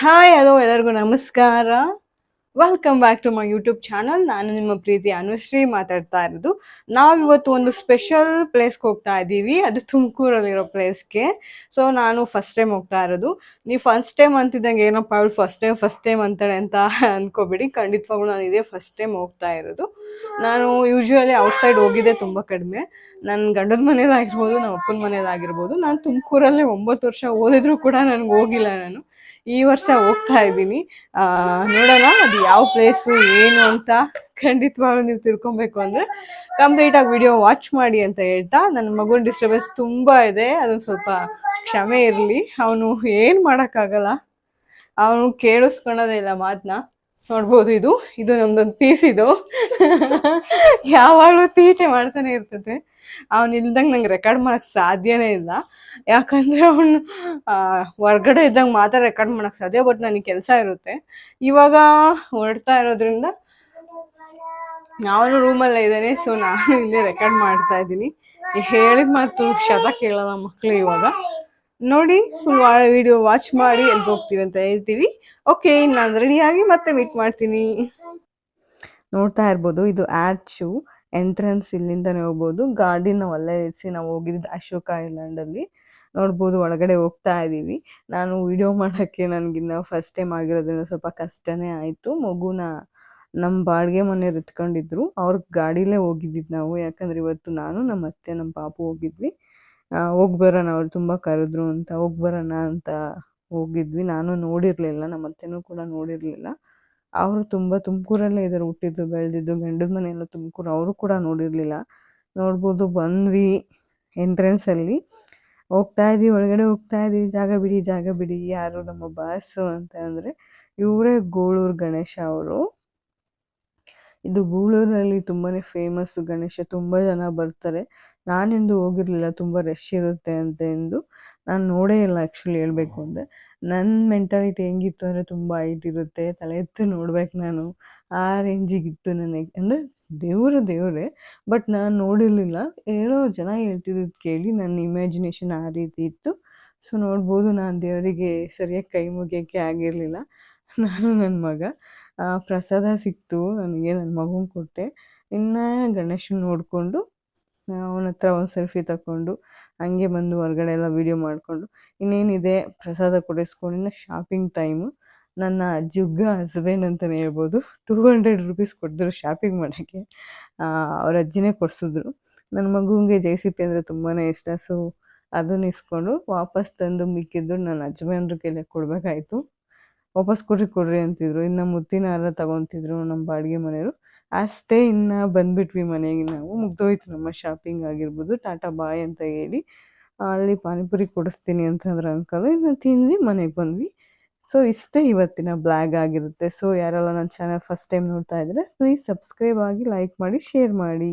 Hi hello ಎಲ್ಲರಿಗೂ ನಮಸ್ಕಾರ. Welcome back to my YouTube channel ನಾನು ನಿಮ್ಮ ಪ್ರೀತಿ ಅನುಶ್ರೀ ಮಾತಾಡ್ತಾ ಇರೋದು. ನಾವಿವತ್ತು ಒಂದು ಸ್ಪೆಷಲ್ ಪ್ಲೇಸ್ಗೆ ಹೋಗ್ತಾ ಇದ್ದೀವಿ. ಅದು ತುಮಕೂರಲ್ಲಿರೋ ಪ್ಲೇಸ್ಗೆ ಸೊ ನಾನು ಫಸ್ಟ್ ಟೈಮ್ ಹೋಗ್ತಾ ಇರೋದು. ನೀವು ಫಸ್ಟ್ ಟೈಮ್ ಅಂತಿದ್ದಂಗೆ ಏನಪ್ಪ ಅವಳು ಫಸ್ಟ್ ಟೈಮ್ ಫಸ್ಟ್ ಟೈಮ್ ಅಂತಾಳೆ ಅಂತ ಅನ್ಕೋಬೇಡಿ. ಖಂಡಿತವಾಗ್ಲೂ ನಾನು ಇದೇ ಫಸ್ಟ್ ಟೈಮ್ ಹೋಗ್ತಾ ಇರೋದು. ನಾನು ಯೂಶ್ವಲಿ ಔಟ್ಸೈಡ್ ಹೋಗಿದ್ದೆ ತುಂಬ ಕಡಿಮೆ. ನನ್ನ ಗಂಡದ ಮನೇದಾಗಿರ್ಬೋದು ನಮ್ಮ ಅಪ್ಪನ ಮನೇದಾಗಿರ್ಬೋದು ನಾನು ತುಮಕೂರಲ್ಲೇ ಒಂಬತ್ತು ವರ್ಷ ಓದಿದ್ರು ಕೂಡ ನನಗೆ ಹೋಗಿಲ್ಲ ನಾನು. ಈ ವರ್ಷ ಹೋಗ್ತಾ ಇದ್ದೀನಿ. ನೋಡೋಣ ಯಾವ ಪ್ಲೇಸು ಏನು ಅಂತ ಖಂಡಿತವಾಗ್ಲೂ ನೀವು ತಿಳ್ಕೊಬೇಕು ಅಂದ್ರೆ ಕಂಪ್ಲೀಟ್ ಆಗಿ ವಿಡಿಯೋ ವಾಚ್ ಮಾಡಿ ಅಂತ ಹೇಳ್ತಾ, ನನ್ನ ಮಗುನ ಡಿಸ್ಟರ್ಬೆನ್ಸ್ ತುಂಬಾ ಇದೆ, ಅದೊಂದು ಸ್ವಲ್ಪ ಕ್ಷಮೆ ಇರಲಿ. ಅವನು ಏನು ಮಾಡೋಕ್ಕಾಗಲ್ಲ. ಅವನು ಕೇಳಿಸ್ಕೊಳೋದೇ ಇಲ್ಲ ಮಾತನ್ನ ನೋಡ್ಬೋದು ಇದು. ಇದು ನಮ್ದೊಂದು ಪೀಸ್ ಇದು. ಯಾವಾಗಲೂ ತೀಟೆ ಮಾಡ್ತಾನೆ ಇರ್ತದೆ. ಅವನು ಇಲ್ದಂಗೆ ನಂಗೆ ರೆಕಾರ್ಡ್ ಮಾಡಕ್ ಸಾಧ್ಯನೇ ಇಲ್ಲ. ಯಾಕಂದ್ರೆ ಅವನು ಹೊರ್ಗಡೆ ಇದ್ದಂಗೆ ಮಾತ್ರ ರೆಕಾರ್ಡ್ ಮಾಡಕ್ ಸಾಧ್ಯ ಬಟ್ ನನಗೆ ಕೆಲಸ ಇರುತ್ತೆ. ಇವಾಗ ಹೊರಡ್ತಾ ಇರೋದ್ರಿಂದ ನಾನು ರೂಮಲ್ಲೇ ಇದ್ದೇನೆ ಸೊ ನಾನು ಇಲ್ಲೇ ರೆಕಾರ್ಡ್ ಮಾಡ್ತಾ ಇದ್ದೀನಿ. ಹೇಳಿದ ಮಾತು ಶತ ಕೇಳಲ್ಲ ಮಕ್ಕಳು ಇವಾಗ. ನೋಡಿ ಫುಲ್ ವಿಡಿಯೋ ವಾಚ್ ಮಾಡಿ ಎಲ್ಲಿ ಹೋಗ್ತೀವಿ ಅಂತ ಹೇಳ್ತೀವಿ. ಓಕೆ ನಾನು ರೆಡಿಯಾಗಿ ಮತ್ತೆ ಮೀಟ್ ಮಾಡ್ತೀನಿ. ನೋಡ್ತಾ ಇರ್ಬೋದು, ಇದು ಆರ್ಚು ಎಂಟ್ರೆನ್ಸ್ ಇಲ್ಲಿಂದನೇ ಹೋಗ್ಬೋದು. ಗಾಡಿನ ಅಲ್ಲೇ ಇರಿಸಿ ನಾವು ಹೋಗಿದ್ದು ಅಶೋಕ ಐಲ್ಯಾಂಡಲ್ಲಿ ನೋಡ್ಬೋದು, ಒಳಗಡೆ ಹೋಗ್ತಾ ಇದ್ದೀವಿ ನಾನು ವಿಡಿಯೋ ಮಾಡೋಕ್ಕೆ ನನಗಿನ್ನ ಫಸ್ಟ್ ಟೈಮ್ ಆಗಿರೋದ್ರಿಂದ ಸ್ವಲ್ಪ ಕಷ್ಟನೇ ಆಯಿತು. ಮಗುನ ನಮ್ಮ ಬಾಡಿಗೆ ಮನೆಯವ್ರು ಎತ್ಕೊಂಡಿದ್ರು ಅವ್ರ ಗಾಡಿಲೇ ಹೋಗಿದ್ದಿದ್ದು ನಾವು. ಯಾಕಂದ್ರೆ ಇವತ್ತು ನಾನು ನಮ್ಮ ಅತ್ತೆ ನಮ್ಮ ಪಾಪು ಹೋಗಿದ್ವಿ. ಹೋಗಿ ಬರೋಣ, ಅವ್ರು ತುಂಬ ಕರೆದ್ರು ಅಂತ, ಹೋಗಿ ಬರೋಣ ಅಂತ ಹೋಗಿದ್ವಿ. ನಾನು ನೋಡಿರಲಿಲ್ಲ, ನಮ್ಮ ಅತ್ತೆನೂ ಕೂಡ ನೋಡಿರಲಿಲ್ಲ. ಅವರು ತುಂಬ ತುಮಕೂರಲ್ಲೇ ಇದ್ದಾರೆ ಹುಟ್ಟಿದ್ದು, ಬೆಳೆದಿದ್ದು, ಗಂಡದ ಮನೆ ಎಲ್ಲ ತುಮಕೂರು, ಅವರು ಕೂಡ ನೋಡಿರಲಿಲ್ಲ. ನೋಡ್ಬೋದು, ಬಂದ್ವಿ ಎಂಟ್ರೆನ್ಸಲ್ಲಿ ಹೋಗ್ತಾ ಇದ್ದೀವಿ ಒಳಗಡೆ ಹೋಗ್ತಾ ಇದ್ದೀವಿ ಜಾಗ ಬಿಡಿ ಜಾಗ ಬಿಡಿ, ಯಾರು ನಮ್ಮ ಬಾಸು ಅಂತ ಅಂದರೆ ಇವರೇ ಗೋಳೂರು ಗಣೇಶ ಅವರು. ಇದು ಗೂಳೂರಲ್ಲಿ ತುಂಬಾ ಫೇಮಸ್ ಗಣೇಶ, ತುಂಬ ಜನ ಬರ್ತಾರೆ. ನಾನೆಂದು ಹೋಗಿರಲಿಲ್ಲ ತುಂಬ ರಶ್ ಇರುತ್ತೆ ಅಂತ ಎಂದು ನಾನು ನೋಡೇ ಇಲ್ಲ ಆ್ಯಕ್ಚುಲಿ ಹೇಳಬೇಕು ಅಂದರೆ. ನನ್ನ ಮೆಂಟಾಲಿಟಿ ಹೆಂಗಿತ್ತು ಅಂದರೆ ತುಂಬ ಹೈಟ್ ಇರುತ್ತೆ ತಲೆ ಎತ್ತು ನೋಡ್ಬೇಕು ನಾನು. ಆ ರೇಂಜಿಗಿತ್ತು ನನಗೆ. ಅಂದರೆ ದೇವರು ದೇವರೇ. ಬಟ್ ನಾನು ನೋಡಿರಲಿಲ್ಲ. ಏನೋ ಜನ ಹೇಳ್ತಿದ್ದು ಕೇಳಿ ನನ್ನ ಇಮ್ಯಾಜಿನೇಷನ್ ಆ ರೀತಿ ಇತ್ತು. ಸೊ ನೋಡ್ಬೋದು ನಾನು ದೇವರಿಗೆ ಸರಿಯಾಗಿ ಕೈ ಮುಗಿಯೋಕ್ಕೆ ಆಗಿರಲಿಲ್ಲ. ನಾನು ನನ್ನ ಮಗ. ಪ್ರಸಾದ ಸಿಕ್ತು. ನನಗೆ ನನ್ನ ಮಗು ಕೊಟ್ಟೆ. ಇನ್ನು ಗಣೇಶನ ನೋಡಿಕೊಂಡು ಅವನ ಹತ್ರ ಒಂದು ಸೆಲ್ಫಿ ತಗೊಂಡು ಹಂಗೆ ಬಂದು ಹೊರಗಡೆ ಎಲ್ಲ ವೀಡಿಯೋ ಮಾಡಿಕೊಂಡು, ಇನ್ನೇನಿದೆ ಪ್ರಸಾದ ಕೊಡಿಸ್ಕೊಂಡಿನ ಶಾಪಿಂಗ್ ಟೈಮು ನನ್ನ ಜುಗ್ಗ ಹಸ್ಬೆಂಡ್ ಅಂತಲೇ ಹೇಳ್ಬೋದು. ಟೂ ಹಂಡ್ರೆಡ್ ರುಪೀಸ್ ಕೊಡಿದ್ರು ಶಾಪಿಂಗ್ ಮಾಡೋಕ್ಕೆ. ಅವ್ರ ಅಜ್ಜಿನೇ ಕೊಡಿಸಿದ್ರು. ನನ್ನ ಮಗುಂಗೆ ಜೆ ಸಿ ಪಿ ಅಂದರೆ ತುಂಬಾ ಇಷ್ಟ. ಸೊ ಅದನ್ನ ಇಸ್ಕೊಂಡು ವಾಪಸ್ ತಂದು ಮಿಕ್ಕಿದ್ದು ನನ್ನ ಯಜಮಾನ್ರ ಕೈಲೇ ಕೊಡಬೇಕಾಯ್ತು. ವಾಪಸ್ ಕೊಡ್ರಿ ಕೊಡ್ರಿ ಅಂತಿದ್ರು. ಇನ್ನು ಮುತ್ತಿನ ಹಾರ ತಗೊತಿದ್ರು ನಮ್ಮ ಬಾಡಿಗೆ ಮನೆಯವರು. ಅಷ್ಟೇ ಇನ್ನು ಬಂದ್ಬಿಟ್ವಿ ಮನೆಗೆ ನಾವು. ಮುಗ್ದೋಯ್ತು ನಮ್ಮ ಶಾಪಿಂಗ್ ಆಗಿರ್ಬೋದು. ಟಾಟಾ ಬಾಯ್ ಅಂತ ಹೇಳಿ ಅಲ್ಲಿ ಪಾನಿಪುರಿ ಕೊಡಿಸ್ತೀನಿ ಅಂತಂದ್ರೆ ಅಂಕಲ್ ಇನ್ನು ತಿಂದ್ವಿ, ಮನೆಗೆ ಬಂದ್ವಿ. ಸೊ ಇಷ್ಟೇ ಇವತ್ತಿನ ಬ್ಲಾಗ್ ಆಗಿರುತ್ತೆ. ಸೊ ಯಾರೆಲ್ಲ ನನ್ನ ಚಾನಲ್ ಫಸ್ಟ್ ಟೈಮ್ ನೋಡ್ತಾ ಇದ್ರೆ ಪ್ಲೀಸ್ ಸಬ್ಸ್ಕ್ರೈಬ್ ಆಗಿ ಲೈಕ್ ಮಾಡಿ ಶೇರ್ ಮಾಡಿ.